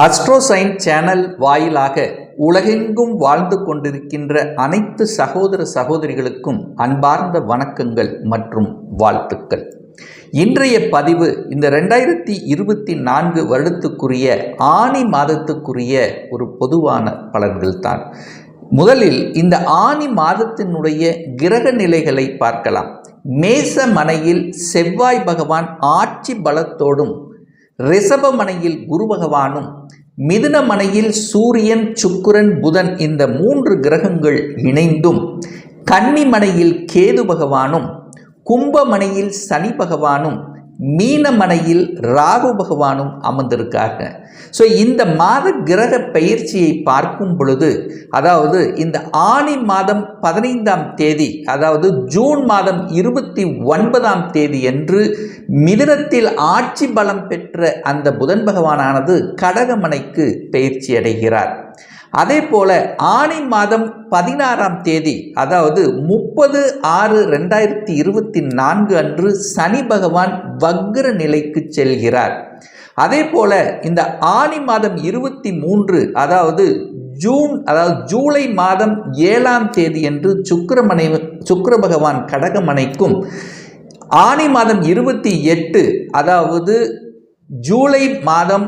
அஸ்ட்ரோசைன் channel வாயிலாக உலகெங்கும் வாழ்ந்து கொண்டிருக்கின்ற அனைத்து சகோதர சகோதரிகளுக்கும் அன்பார்ந்த வணக்கங்கள் மற்றும் வாழ்த்துக்கள். இன்றைய பதிவு இந்த ரெண்டாயிரத்தி இருபத்தி நான்கு வருடத்துக்குரிய ஆணி மாதத்துக்குரிய ஒரு பொதுவான பலன்கள் தான் முதலில் இந்த ஆணி மாதத்தினுடைய கிரக நிலைகளை பார்க்கலாம். மேச மனையில் செவ்வாய் பகவான் ஆட்சி பலத்தோடும் ரிஷபமனையில் குரு பகவானும் மிதுனமனையில் சூரியன் சுக்கிரன் புதன் இந்த மூன்று கிரகங்கள் இணைந்தும் கன்னிமனையில் கேது பகவானும் கும்பமனையில் சனி பகவானும் மீனமனையில் ராகு பகவானும் அமர்ந்திருக்காங்க ஸோ இந்த மாத கிரக பயிற்சியை பார்க்கும் பொழுது அதாவது இந்த ஆணி மாதம் பதினைந்தாம் தேதி அதாவது ஜூன் மாதம் இருபத்தி ஒன்பதாம் தேதி என்று மிதினத்தில் ஆட்சி பலம் பெற்ற அந்த புதன் பகவானானது கடகமனைக்கு பயிற்சி அடைகிறார். அதே போல் ஆணி மாதம் பதினாறாம் தேதி அதாவது முப்பது ஆறு ரெண்டாயிரத்தி இருபத்தி நான்கு அன்று சனி பகவான் வக்ர நிலைக்கு செல்கிறார். அதே போல் இந்த ஆணி மாதம் இருபத்தி மூன்று அதாவது ஜூன் அதாவது ஜூலை மாதம் ஏழாம் தேதி என்று சுக்கரமனை சுக்கர பகவான் கடகமனைக்கும் ஆணி மாதம் இருபத்தி எட்டு அதாவது ஜூலை மாதம்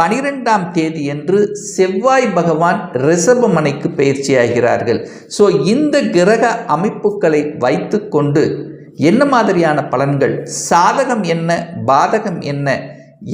பனிரெண்டாம் தேதி என்று செவ்வாய் பகவான் ரிஷபமனைக்கு பயிற்சியாகிறார்கள். ஸோ இந்த கிரக அமைப்புகளை வைத்துக்கொண்டு என்ன மாதிரியான பலன்கள்? சாதகம் என்ன? பாதகம் என்ன?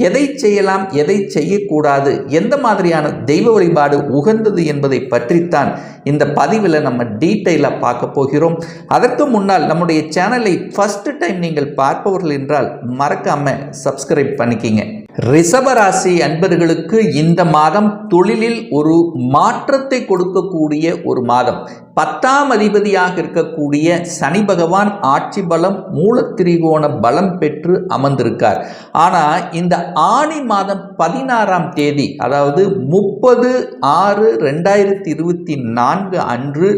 எதை செய்யலாம்? எதை செய்யக்கூடாது? எந்த மாதிரியான தெய்வ வழிபாடு உகந்தது என்பதை பற்றித்தான் இந்த பதிவில் நம்ம டீட்டெயிலாக பார்க்க போகிறோம். அதற்கு முன்னால் நம்முடைய சேனலை ஃபஸ்ட்டு டைம் நீங்கள் பார்ப்பவர்கள் என்றால் மறக்காமல் சப்ஸ்கிரைப் பண்ணிக்கிங்க. ரிஷபராசி அன்பர்களுக்கு இந்த மாதம் தொழிலில் ஒரு மாற்றத்தை கொடுக்கக்கூடிய ஒரு மாதம். பத்தாம் அதிபதியாக இருக்கக்கூடிய சனி பகவான் ஆட்சி பலம் மூலத்திரிகோண பலம் பெற்று அமர்ந்திருக்கார். ஆனால் இந்த ஆணி மாதம் பதினாறாம் தேதி அதாவது முப்பது ஆறு ரெண்டாயிரத்தி இருபத்தி நான்கு அன்று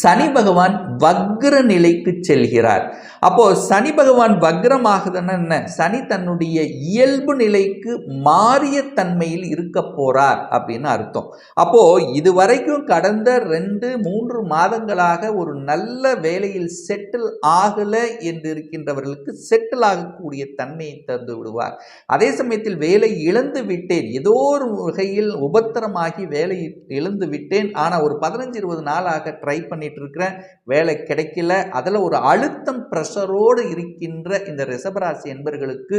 சனி பகவான் வக்ர நிலைக்கு செல்கிறார். அப்போது சனி பகவான் வக்ரமாகுதுன்னா என்ன? சனி தன்னுடைய இயல்பு நிலைக்கு மாறிய தன்மையில் இருக்க போறார் அப்படின்னு அர்த்தம். அப்போ இதுவரைக்கும் கடந்த ரெண்டு மூன்று மாதங்களாக ஒரு நல்ல வேலையில் செட்டில் ஆகல என்று இருக்கின்றவர்களுக்கு செட்டில் ஆகக்கூடிய தன்மையை தந்து விடுவார். அதே சமயத்தில் வேலை இழந்து விட்டேன். ஏதோ ஒரு வகையில் உபத்திரமாகி வேலை இழந்து விட்டேன். ஆனால் ஒரு பதினஞ்சு இருபது நாளாக ட்ரை பண்ணிட்டு இருக்கிறேன் வேலை கிடைக்கல. அதில் ஒரு அழுத்தம் ப்ரெஷரோடு இருக்கின்ற இந்த ரிஷபராசி என்பர்களுக்கு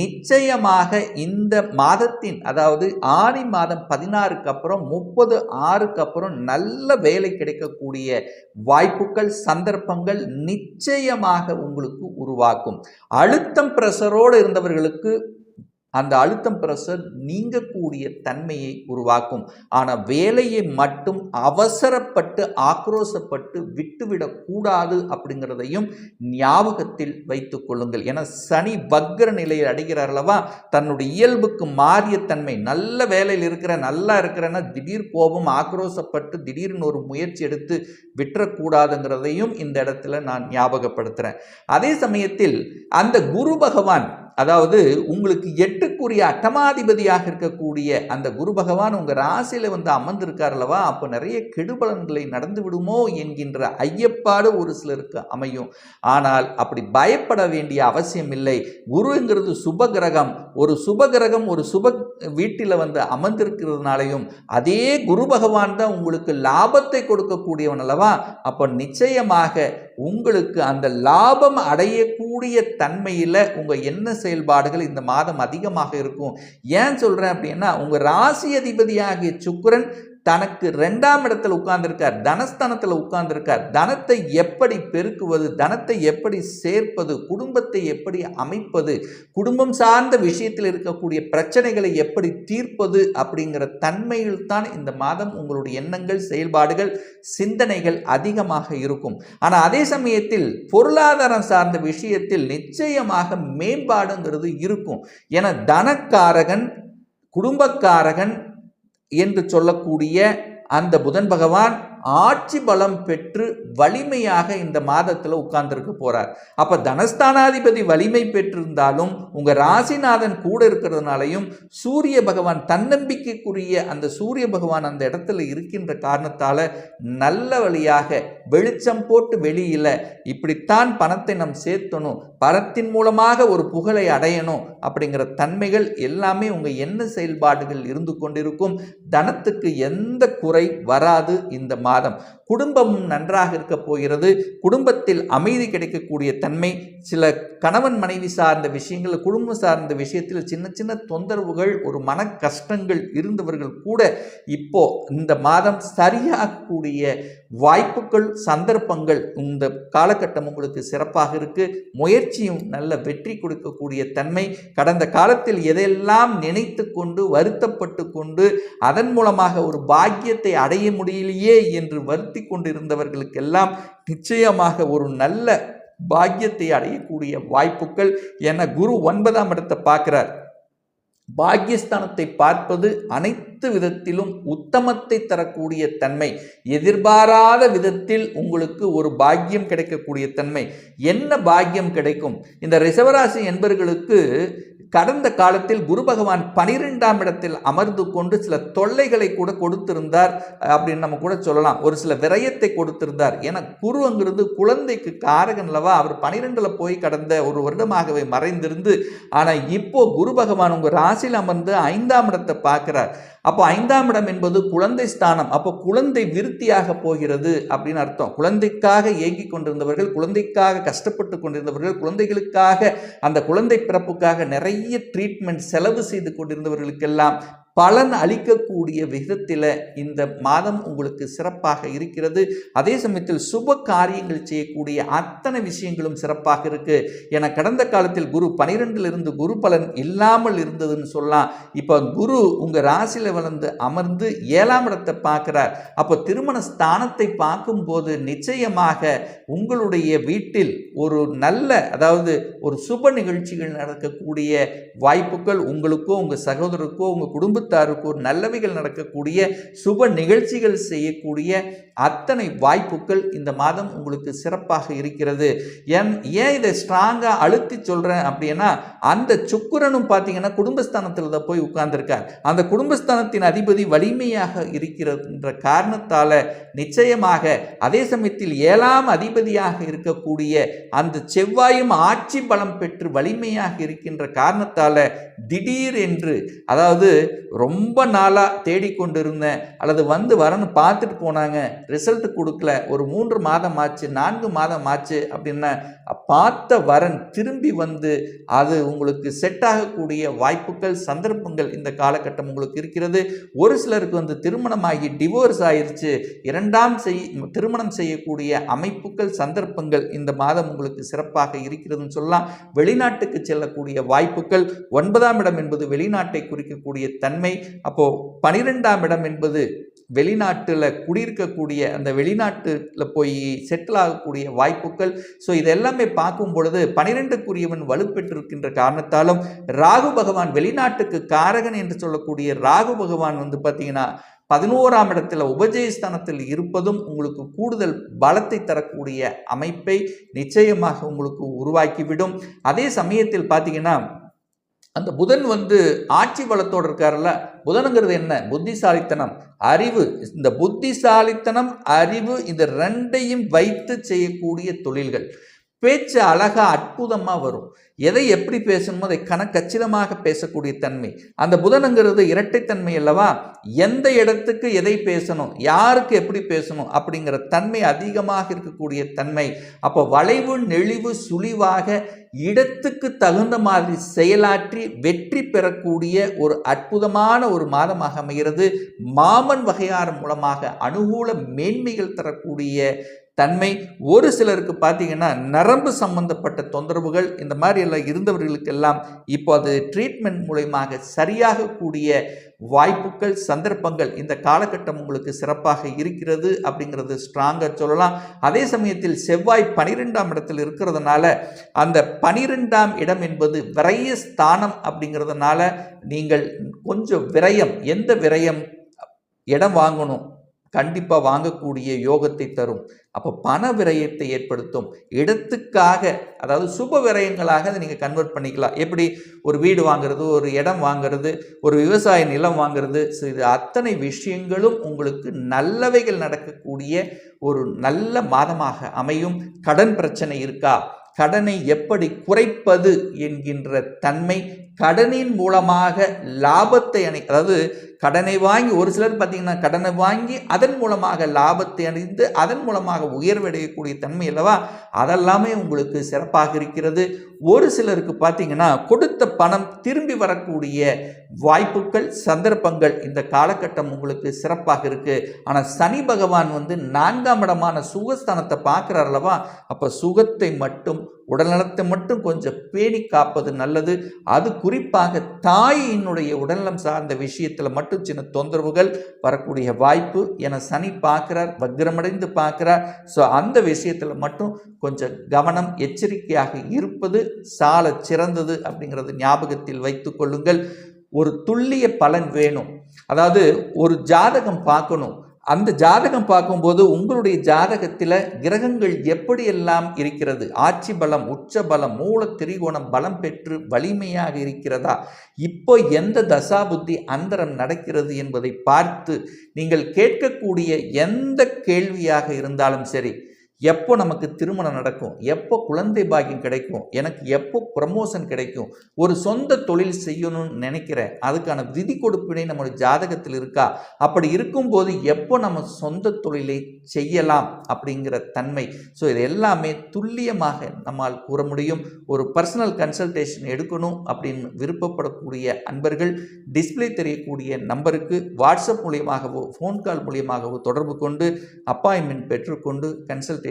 நிச்சயமாக இந்த மாதத்தின் அதாவது ஆணி மாதம் பதினாறுக்கு அப்புறம் முப்பது ஆறுக்கு அப்புறம் நல்ல வேலை கிடைக்கக்கூடிய வாய்ப்புகள் சந்தர்ப்பங்கள் நிச்சயமாக உங்களுக்கு உருவாக்கும் அழுத்தம் பிரஷரோடு இருந்தவர்களுக்கு அந்த அழுத்தம் பிரஷர் நீங்கக்கூடிய தன்மையை உருவாக்கும். ஆனால் வேலையை மட்டும் அவசரப்பட்டு ஆக்ரோசப்பட்டு விட்டுவிடக்கூடாது அப்படிங்கிறதையும் ஞாபகத்தில் வைத்துக் கொள்ளுங்கள். ஏன்னா சனி வக்ர நிலையை அடைகிறார் அல்லவா? தன்னுடைய இயல்புக்கு மாறிய தன்மை. நல்ல வேலையில் இருக்கிற நல்லா இருக்கிறேன்னா திடீர் கோபம் ஆக்ரோசப்பட்டு திடீர்னு ஒரு முயற்சி எடுத்து விட்டுறக்கூடாதுங்கிறதையும் இந்த இடத்துல நான் ஞாபகப்படுத்துகிறேன் அதே சமயத்தில் அந்த குரு பகவான் அதாவது உங்களுக்கு எட்டுக்குரிய அட்டமாதிபதியாக இருக்கக்கூடிய அந்த குரு பகவான் உங்கள் ராசியில் வந்து அமர்ந்திருக்கார் அல்லவா? அப்போ நிறைய கெடுபலன்களை நடந்து விடுமோ என்கின்ற வெளிப்பாடு ஒரு சிலருக்கு அமையும். ஆனால் அப்படி பயப்பட வேண்டிய அவசியம் இல்லை. குருங்கிறது சுப கிரகம் ஒரு சுப கிரகம் ஒரு சுப வீட்டில் வந்து அமர்ந்திருக்கிறதுனாலையும் அதே குரு பகவான் தான் உங்களுக்கு லாபத்தை கொடுக்கக்கூடியவன் அல்லவா? அப்போ நிச்சயமாக உங்களுக்கு அந்த லாபம் அடையக்கூடிய தன்மையில் உங்கள் என்ன செயல்பாடுகள் இந்த மாதம் அதிகமாக இருக்கும். ஏன் சொல்கிறேன் அப்படின்னா உங்கள் ராசி அதிபதியாகிய சுக்கரன் தனக்கு ரெண்டாம் இடத்துல உட்கார்ந்திருக்கார் தனஸ்தானத்தில் உட்கார்ந்திருக்கார். தனத்தை எப்படி பெருக்குவது தனத்தை எப்படி சேர்ப்பது குடும்பத்தை எப்படி அமைப்பது குடும்பம் சார்ந்த விஷயத்தில் இருக்கக்கூடிய பிரச்சனைகளை எப்படி தீர்ப்பது அப்படிங்கிற தன்மையில் தான் இந்த மாதம் உங்களுடைய எண்ணங்கள் செயல்பாடுகள் சிந்தனைகள் அதிகமாக இருக்கும். ஆனால் அதே சமயத்தில் பொருளாதாரம் சார்ந்த விஷயத்தில் நிச்சயமாக மேம்பாடுங்கிறது இருக்கும். என தனக்காரகன் குடும்பக்காரகன் என்று சொல்லக்கூடிய அந்த புதன் பகவான் ஆட்சி பலம் பெற்று வலிமையாக இந்த மாதத்தில் உட்கார்ந்துருக்க போகிறார் அப்போ தனஸ்தானாதிபதி வலிமை பெற்றிருந்தாலும் உங்கள் ராசிநாதன் கூட இருக்கிறதுனாலையும் சூரிய பகவான் தன்னம்பிக்கைக்குரிய அந்த சூரிய பகவான் அந்த இடத்துல இருக்கின்ற காரணத்தால் நல்ல வழியாக வெளிச்சம் போட்டு வெளியில இப்படித்தான் பணத்தை நாம் சேர்த்தணும் பணத்தின் மூலமாக ஒரு புகழை அடையணும் அப்படிங்கிற தன்மைகள் எல்லாமே உங்கள் என்ன செயல்பாடுகள் இருந்து கொண்டிருக்கும். தனத்துக்கு எந்த குறை வராது இந்த மாதம். குடும்பமும் நன்றாக இருக்க போகிறது. குடும்பத்தில் அமைதி கிடைக்கக்கூடிய தன்மை. சில கணவன் மனைவி சார்ந்த விஷயங்கள் குடும்பம் சார்ந்த விஷயத்தில் சின்ன சின்ன தொந்தரவுகள் ஒரு மன கஷ்டங்கள் இருந்தவர்கள் கூட இப்போ இந்த மாதம் சரியாகக்கூடிய வாய்ப்புகள் சந்தர்ப்பங்கள் இந்த காலகட்டம் உங்களுக்கு சிறப்பாக இருக்கு. முயற்சியும் நல்ல வெற்றி கொடுக்கக்கூடிய தன்மை. கடந்த காலத்தில் எதையெல்லாம் நினைத்து கொண்டு வருத்தப்பட்டு கொண்டு அதன் மூலமாக ஒரு பாக்கியத்தை அடைய முடியலையே என்று வருத்தி கொண்டிருந்தவர்களுக்கெல்லாம் நிச்சயமாக ஒரு நல்ல பாக்கியத்தை அடையக்கூடிய வாய்ப்புகள் என குரு ஒன்பதாம் இடத்தை பார்க்கிறார். பாக்கியஸ்தானத்தை பார்ப்பது அனைத்து விதத்திலும் உத்தமத்தை தரக்கூடிய தன்மை எதிர்பாராத விதத்தில் உங்களுக்கு ஒரு பாக்கியம் கிடைக்கக்கூடிய தன்மை. என்ன பாக்கியம் கிடைக்கும்? இந்த ரிசவராசி என்பர்களுக்கு கடந்த காலத்தில் குரு பகவான் பனிரெண்டாம் இடத்தில் அமர்ந்து கொண்டு சில தொல்லைகளை கூட கொடுத்திருந்தார் அப்படின்னு நம்ம கூட சொல்லலாம். ஒரு சில விரயத்தை கொடுத்திருந்தார். ஏன்னா குரு அங்கிருந்து குழந்தைக்கு காரகன் அல்லவா? அவர் பனிரெண்டில் போய் கடந்த ஒரு வருடமாகவே மறைந்திருந்து ஆனால் இப்போ குரு பகவான் உங்கள் ராசியில் அமர்ந்து ஐந்தாம் இடத்தை பார்க்குறார். அப்போ ஐந்தாம் இடம் என்பது குழந்தை ஸ்தானம். அப்போ குழந்தை விருத்தியாக போகிறது அப்படின்னு அர்த்தம். குழந்தைக்காக ஏங்கி கொண்டிருந்தவர்கள் குழந்தைக்காக கஷ்டப்பட்டு கொண்டிருந்தவர்கள் குழந்தைகளுக்காக அந்த குழந்தை பிறப்புக்காக நிறைய ட்ரீட்மெண்ட் செலவு செய்து கொண்டிருந்தவர்களுக்கெல்லாம் பலன் அளிக்கக்கூடிய விதத்தில் இந்த மாதம் உங்களுக்கு சிறப்பாக இருக்கிறது. அதே சமயத்தில் சுப காரியங்கள் செய்யக்கூடிய அத்தனை விஷயங்களும் சிறப்பாக இருக்கு. என கடந்த காலத்தில் குரு பனிரெண்டிலிருந்து குரு பலன் இல்லாமல் இருந்ததுன்னு சொல்லலாம். இப்போ குரு உங்கள் ராசியில் வளர்ந்து அமர்ந்து ஏழாம் இடத்தை பார்க்குறார். அப்போ திருமண ஸ்தானத்தை பார்க்கும்போது நிச்சயமாக உங்களுடைய வீட்டில் ஒரு நல்ல அதாவது ஒரு சுப நிகழ்ச்சிகள் நடக்கக்கூடிய வாய்ப்புகள் உங்களுக்கோ உங்கள் சகோதரருக்கோ உங்க குடும்பத்தாருக்கோ நல்லவைகள் நடக்கக்கூடிய சுப நிகழ்ச்சிகள் செய்யக்கூடிய அத்தனை வாய்ப்புகள் இந்த மாதம் உங்களுக்கு சிறப்பாக இருக்கிறது. என் ஏன் இதை ஸ்ட்ராங்காக அழுத்தி சொல்கிறேன் அப்படின்னா அந்த சுக்குரனும் பார்த்தீங்கன்னா குடும்பஸ்தானத்தில் தான் போய் உட்கார்ந்துருக்கார். அந்த குடும்பஸ்தானத்தின் அதிபதி வலிமையாக இருக்கிறன்ற காரணத்தால் நிச்சயமாக அதே சமயத்தில் ஏழாம் அதிபதியாக இருக்கக்கூடிய அந்த செவ்வாயும் ஆட்சி பலம் பெற்று வலிமையாக இருக்கின்ற காரணத்தால் திடீர் என்று அதாவது ரொம்ப நாளாக தேடிக்கொண்டிருந்தேன் அல்லது வந்து வரன்னு பார்த்துட்டு போனாங்க. ரிசல்ட் கொடுக்கல. ஒரு மூன்று மாதம் ஆச்சு நான்கு மாதம் ஆச்சு அப்படின்னா பார்த்த வரன் திரும்பி வந்து அது உங்களுக்கு செட் ஆகக்கூடிய வாய்ப்புகள் சந்தர்ப்பங்கள் இந்த காலகட்டம் உங்களுக்கு இருக்கிறது. ஒரு சிலருக்கு வந்து திருமணமாகி டிவோர்ஸ் ஆயிடுச்சு இரண்டாம் செய் திருமணம் செய்யக்கூடிய அமைப்புகள் சந்தர்ப்பங்கள் இந்த மாதம் உங்களுக்கு சிறப்பாக இருக்கிறதுன்னு சொல்லலாம். வெளிநாட்டுக்கு செல்லக்கூடிய வாய்ப்புகள் ஒன்பதாம் இடம் என்பது வெளிநாட்டை குறிக்கக்கூடிய தன்மை அப்போ பனிரெண்டாம் இடம் என்பது வெளிநாட்டில் குடியிருக்கக்கூடிய அந்த வெளிநாட்டில் போய் செட்டில் ஆகக்கூடிய வாய்ப்புகள். ஸோ இதெல்லாமே பார்க்கும் பொழுது பனிரெண்டுக்குரியவன் வலுப்பெற்றிருக்கின்ற காரணத்தாலும் ராகு பகவான் வெளிநாட்டுக்கு காரகன் என்று சொல்லக்கூடிய ராகு பகவான் வந்து பார்த்தீங்கன்னா பதினோராம் இடத்துல உபஜயஸ்தானத்தில் இருப்பதும் உங்களுக்கு கூடுதல் பலத்தை தரக்கூடிய அமைப்பை நிச்சயமாக உங்களுக்கு உருவாக்கிவிடும். அதே சமயத்தில் பார்த்தீங்கன்னா அந்த புதன் வந்து ஆட்சி பலத்தோடு இருக்காருல்ல. புதனுங்கிறது என்ன? புத்திசாலித்தனம். அறிவு. இந்த புத்திசாலித்தனம் அறிவு இந்த ரெண்டையும் வைத்து செய்யக்கூடிய தொழில்கள். பேச்சு அழகா அற்புதமாக வரும். எதை எப்படி பேசணுமோ அதை கணக்கச்சிதமாக பேசக்கூடிய தன்மை. அந்த புதனுங்கிறது இரட்டைத்தன்மை அல்லவா? எந்த இடத்துக்கு எதை பேசணும்? யாருக்கு எப்படி பேசணும்? அப்படிங்கிற தன்மை அதிகமாக இருக்கக்கூடிய தன்மை. அப்போ வளைவு நெளிவு சுழிவாக இடத்துக்கு தகுந்த மாதிரி செயலாற்றி வெற்றி பெறக்கூடிய ஒரு அற்புதமான ஒரு மாதமாக அமைகிறது. மாமன் வகையார் மூலமாக அனுகூல மேன்மைகள் தரக்கூடிய தன்மை. ஒரு சிலருக்கு பார்த்தீங்கன்னா நரம்பு சம்பந்தப்பட்ட தொந்தரவுகள் இந்த மாதிரி எல்லாம் இருந்தவர்களுக்கெல்லாம் இப்போ அது ட்ரீட்மெண்ட் மூலயமாக சரியாக கூடிய வாய்ப்புகள் சந்தர்ப்பங்கள் இந்த காலகட்டம் உங்களுக்கு சிறப்பாக இருக்கிறது அப்படிங்கிறது ஸ்ட்ராங்காக சொல்லலாம். அதே சமயத்தில் செவ்வாய் பனிரெண்டாம் இடத்தில் இருக்கிறதுனால அந்த பனிரெண்டாம் இடம் என்பது விரைய ஸ்தானம் அப்படிங்கிறதுனால நீங்கள் கொஞ்சம் விரயம் எந்த விரயம் இடம் வாங்கணும்? கண்டிப்பாக வாங்கக்கூடிய யோகத்தை தரும். அப்போ பண விரயத்தை ஏற்படுத்தும். இடத்துக்காக அதாவது சுப விரயங்களாக அதை நீங்கள் கன்வெர்ட் பண்ணிக்கலாம். எப்படி? ஒரு வீடு வாங்குறது ஒரு இடம் வாங்குறது ஒரு விவசாய நிலம் வாங்குறது ஸோ இது அத்தனை விஷயங்களும் உங்களுக்கு நல்லவைகள் நடக்கக்கூடிய ஒரு நல்ல மாதமாக அமையும். கடன் பிரச்சனை இருக்கா? கடனை எப்படி குறைப்பது என்கின்ற தன்மை கடனின் மூலமாக லாபத்தை அணை அதாவது கடனை வாங்கி ஒரு சிலர் பார்த்தீங்கன்னா கடனை வாங்கி அதன் மூலமாக லாபத்தை அடைந்து அதன் மூலமாக உயர்வடையக்கூடிய தன்மை அல்லவா? அதெல்லாமே உங்களுக்கு சிறப்பாக இருக்கிறது. ஒரு சிலருக்கு பார்த்தீங்கன்னா கொடுத்த பணம் திரும்பி வரக்கூடிய வாய்ப்புகள் சந்தர்ப்பங்கள் இந்த காலகட்டம் உங்களுக்கு சிறப்பாக இருக்குது ஆனால் சனி பகவான் வந்து நான்காம் இடமான சுகஸ்தானத்தை பார்க்குறார் அல்லவா? அப்போ சுகத்தை மட்டும் உடல்நலத்தை மட்டும் கொஞ்சம் பேணி காப்பது நல்லது. அது குறிப்பாக தாயினுடைய உடல்நலம் சார்ந்த விஷயத்தில் மட்டும் சின்ன தொந்தரவுகள் வரக்கூடிய வாய்ப்பு என சனி பார்க்குறார் வக்ரமடைந்து பார்க்குறார். ஸோ அந்த விஷயத்தில் மட்டும் கொஞ்சம் கவனம் எச்சரிக்கையாக இருப்பது சால சிறந்தது அப்படிங்கிறது ஞாபகத்தில் வைத்து கொள்ளுங்கள். ஒரு துல்லிய பலன் வேணும். அதாவது ஒரு ஜாதகம் பார்க்கணும். அந்த ஜாதகம் பார்க்கும்போது உங்களுடைய ஜாதகத்தில் கிரகங்கள் எப்படியெல்லாம் இருக்கிறது? ஆட்சி பலம் உச்ச பலம் மூல திரிகோணம் பலம் பெற்று வலிமையாக இருக்கிறதா? இப்போ எந்த தசாபுத்தி அந்தரம் நடக்கிறது என்பதை பார்த்து நீங்கள் கேட்கக்கூடிய எந்த கேள்வியாக இருந்தாலும் சரி எப்போ நமக்கு திருமணம் நடக்கும்? எப்போ குழந்தை பாக்கியம் கிடைக்கும்? எனக்கு எப்போ ப்ரமோஷன் கிடைக்கும்? ஒரு சொந்த தொழில் செய்யணும்னு நினைக்கிறேன். அதுக்கான விதி கொடுப்பினை நம்மளுடைய ஜாதகத்தில் இருக்கா? அப்படி இருக்கும்போது எப்போ நம்ம சொந்த தொழிலை செய்யலாம் அப்படிங்கிற தன்மை. ஸோ இது எல்லாமே துல்லியமாக நம்மால் கூற முடியும். ஒரு பர்சனல் கன்சல்டேஷன் எடுக்கணும் அப்படின்னு விருப்பப்படக்கூடிய அன்பர்கள் டிஸ்பிளே தெரியக்கூடிய நம்பருக்கு வாட்ஸ்அப் மூலியமாகவோ ஃபோன் கால் மூலியமாகவோ தொடர்பு கொண்டு அப்பாயின்மெண்ட் பெற்றுக்கொண்டு கன்சல்டேஷன்